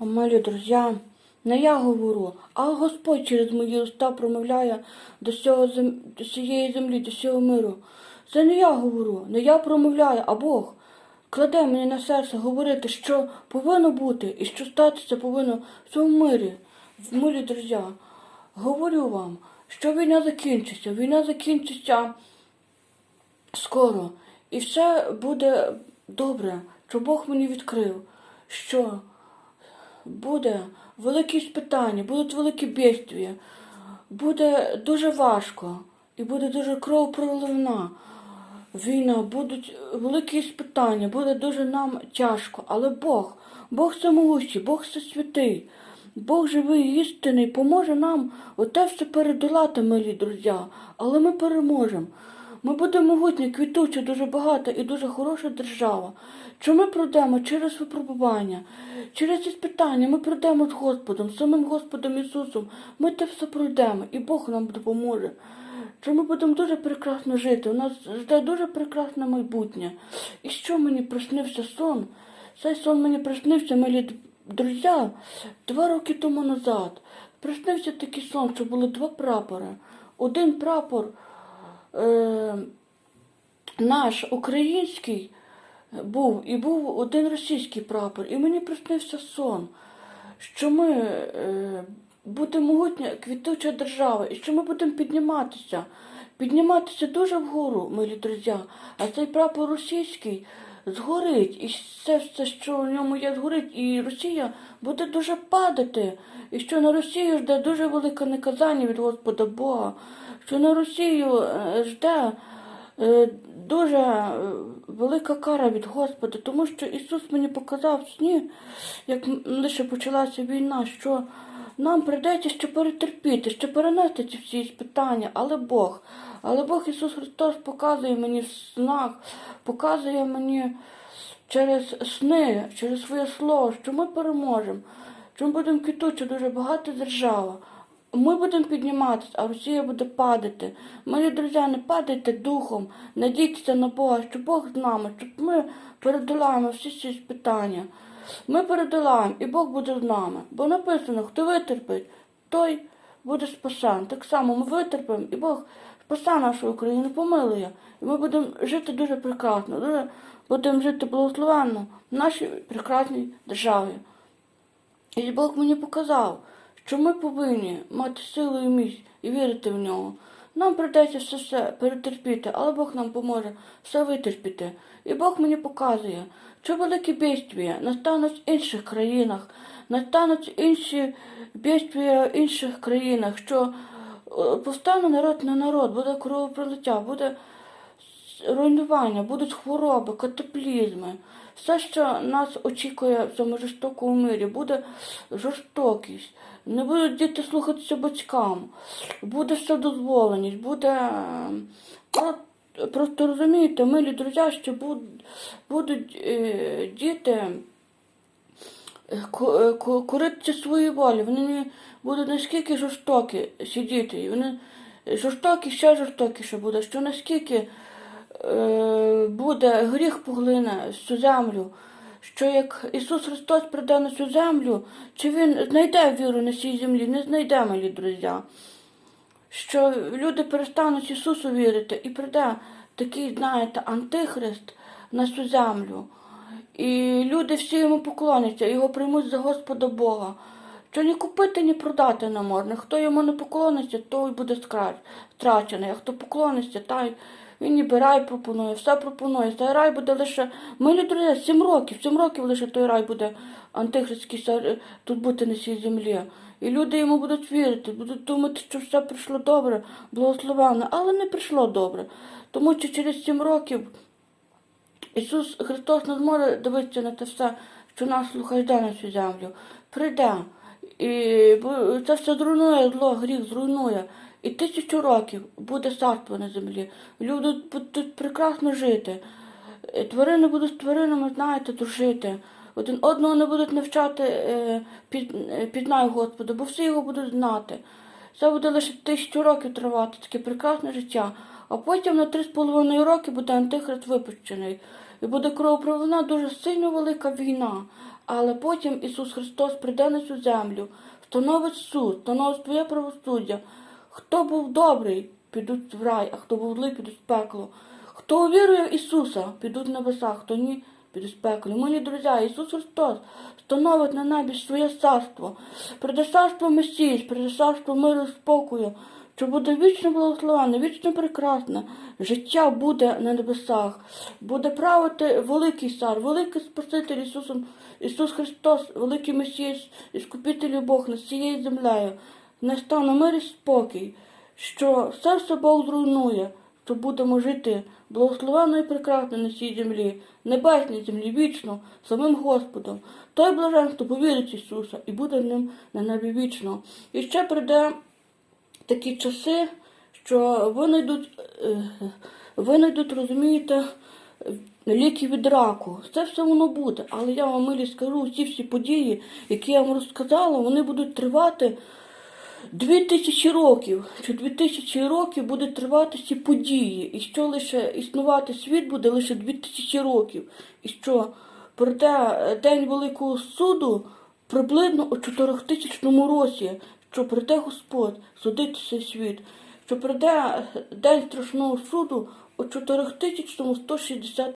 О, милі друзі, не я говорю, а Господь через мої уста промовляє до, всього зем... до всієї землі, до всього миру. Це не я говорю, не я промовляю, а Бог кладе мені на серце говорити, що повинно бути і що статися повинно в цьому мирі, в мирі, друзі. Говорю вам, що війна закінчиться, війна закінчиться скоро. І все буде добре, що Бог мені відкрив, що буде великі спитання, будуть великі бідствія, буде дуже важко і буде дуже кровопроливна війна, будуть великі спитання, буде дуже нам тяжко. Але Бог, Бог самогущий, Бог всесвятий, Бог живий істинний, поможе нам оте все передолати, милі друзі, але ми переможемо. Ми будемо могутні, квітуча, дуже багата і дуже хороша держава. Що ми пройдемо через випробування, через ці спитання, ми пройдемо з Господом, самим Господом Ісусом. Ми те все пройдемо, і Бог нам допоможе. Що ми будемо дуже прекрасно жити. У нас жде дуже прекрасне майбутнє. І що мені приснився сон? Цей сон мені приснився, милі друзі, два роки тому назад. Приснився такий сон, що було два прапори. Один прапор е, наш український був і був один російський прапор. І мені приснився сон, що ми е, будемо могутня квітуча держава, і що ми будемо підніматися, підніматися дуже вгору, милі друзі. А цей прапор російський згорить, і все, все, що в ньому є, згорить, і Росія буде дуже падати. І що на Росію жде дуже велике наказання від Господа Бога, що на Росію е, жде е, дуже е, велика кара від Господа, тому що Ісус мені показав сні, як лише почалася війна, що нам прийдеться ще перетерпіти, ще перенести ці всі спитання, але Бог, але Бог Ісус Христос показує мені снах, показує мені через сни, через своє слово, що ми переможемо, що ми будемо квітуча дуже багата держава. Ми будемо підніматися, а Росія буде падати. Мої друзі, не падайте духом, надійтеся на Бога, що Бог з нами, щоб ми передолаємо всі ці питання. Ми передолаємо, і Бог буде з нами. Бо написано, хто витерпить, той буде спасен. Так само ми витерпимо, і Бог спасе нашу Україну, помилує. І ми будемо жити дуже прекрасно, дуже будемо жити благословенно в нашій прекрасній державі. І Бог мені показав, що ми повинні мати силу і міць і вірити в нього. Нам прийдеться все все перетерпіти, але Бог нам поможе все витерпіти. І Бог мені показує, що великі бідствія настануть в інших країнах, настануть інші бідствія в інших країнах, що е, повстане народ на народ, буде кровопролиття, буде руйнування, будуть хвороби, катаклізми. Все, що нас очікує в цьому жорстокому мирі, буде жорстокість. Не будуть діти слухатися батькам, буде вседозволеність, буде е, просто розумієте, милі друзі, що будуть е, діти е, ку- е, коритися своєї волі. Вони будуть наскільки жорстокі сидіти. Вони жорстокі, ще жорстокіше буде, що наскільки буде гріх поглине всю землю, що як Ісус Христос прийде на цю землю, чи Він знайде віру на цій землі, не знайде, мої друзі. Що люди перестануть Ісусу вірити і прийде такий, знаєте, антихрист на цю землю. І люди всі йому поклоняться, його приймуть за Господа Бога. Що ні купити, ні продати не можна. Хто йому не поклониться, той буде втрачений. А хто поклониться, той він ніби рай пропонує, все пропонує. Цей рай буде лише. Милі друзі, сім років, сім років лише той рай буде антихристський тут бути на цій землі. І люди йому будуть вірити, будуть думати, що все прийшло добре, благословенно, але не прийшло добре. Тому що через сім років Ісус Христос не зможе дивитися на те все, що нас слухає на цю землю. Прийде. І це все зруйнує зло, гріх зруйнує. І тисячу років буде царство на землі. Люди будуть прекрасно жити. Е, Тварини будуть з тваринами, знаєте, дружити. Один одного не будуть навчати е, під, е, Господа, бо всі його будуть знати. Це буде лише тисячу років тривати, таке прекрасне життя. А потім на три з половиною роки буде антихрист випущений. І буде кровопролина дуже сильно велика війна. Але потім Ісус Христос прийде на цю землю, встановить суд, встановить своє правосуддя. Хто був добрий, підуть в рай, а хто був злий, підуть в пекло. Хто увірує в Ісуса, підуть в небеса, хто ні, підуть в пекло. Мої друзі, Ісус Христос встановить на небі своє царство, прийде царство Месії, прийде царство миру спокою, що буде вічно благословенне, вічно прекрасне. Життя буде на небесах, буде правити великий цар, великий Спаситель Ісусом, Ісус Христос, великий Месія, Іскупитель Бог над цією землею. Настане мир і спокій, що все Бог зруйнує, що будемо жити благословенно і прекрасно на цій землі, небесній землі, вічно, самим Господом. Той блажен, хто повірить Ісуса і буде ним на небі вічно. І ще прийде такі часи, що винайдуть, е, винайдуть, розумієте, ліки від раку. Це все воно буде. Але я вам милі скажу, ці всі події, які я вам розказала, вони будуть тривати дві тисячі років. Що дві тисячі років будуть тривати ці події. І що лише існувати світ буде лише дві тисячі років. І що прийде день Великого суду приблизно у 4000 році, що прийде Господь судити цей світ, що прийде день страшного суду у 4160